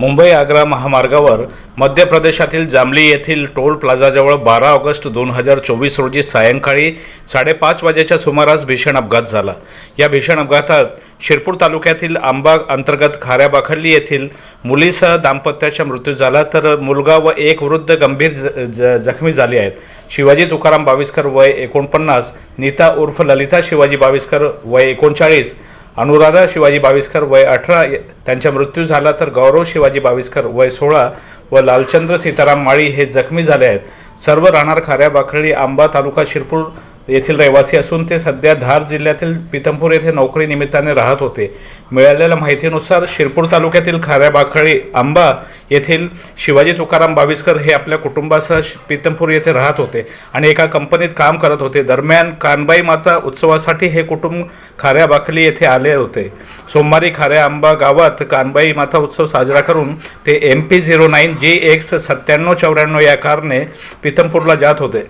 मुंबई आग्रा महामार्गावर मध्य प्रदेशातील जामली येथील टोल प्लाझाजवळ बारा ऑगस्ट दोन हजार चोवीस रोजी सायंकाळी साडेपाच वाजेच्या सुमारास भीषण अपघात झाला. या भीषण अपघातात शिरपूर तालुक्यातील आंबा अंतर्गत खाऱ्याबाखडली येथील मुलीसह दाम्पत्याचा मृत्यू झाला. तर मुलगा व एक वृद्ध गंभीर ज- ज- जखमी झाले आहेत. शिवाजी तुकाराम बाविस्कर वय एकोणपन्नास नीता उर्फ ललिता शिवाजी बाविस्कर वय एकोणचाळीस अनुराधा शिवाजी बाविस्कर वय अठरा त्यांचा मृत्यू झाला तर गौरव शिवाजी बाविस्कर वय सोळा व लालचंद्र सीताराम माळी हे जखमी झाले आहेत. सर्व राहणार खाऱ्या बाखळी आंबा तालुका शिरपूर येथील रहिवासी असून ते सध्या धार जिल्ह्यातील पितमपूर येथे नोकरी निमित्ताने राहत होते. मिळालेल्या माहितीनुसार शिरपूर तालुक्यातील खाऱ्या बाखळी आंबा येथील शिवाजी तुकाराम बावीसकर हे आपल्या कुटुंबासह पितमपूर येथे राहत होते आणि एका कंपनीत काम करत होते. दरम्यान कानबाई माता उत्सवासाठी हे कुटुंब खाऱ्या बाखली येथे आले होते. सोमवारी खाऱ्या आंबा गावात कानबाई माता उत्सव साजरा करून ते M P zero nine G X सत्त्याण्णव चौऱ्याण्णव या कारने पितमपूरला जात होते.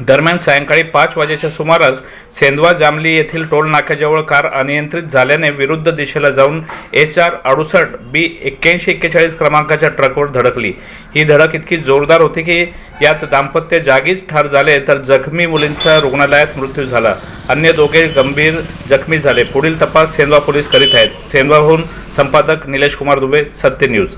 दरम्यान सायंकाळी पाच वाजेच्या सुमारास सेंदवा जामली येथील टोल नाक्याजवळ कार अनियंत्रित झाल्याने विरुद्ध दिशेला जाऊन एच आर अडुसष्ट बी एक्क्याऐंशी एक्केचाळीस क्रमांकाच्या ट्रकवर धडकली. ही धडक इतकी जोरदार होती की यात दाम्पत्य जागीच ठार झाले तर जखमी मुलींचा रुग्णालयात मृत्यू झाला. अन्य दोघे गंभीर जखमी झाले. पुढील तपास सेंदवा पोलीस करीत आहेत. सेंदवाहून संपादक निलेश कुमार दुबे सत्य न्यूज.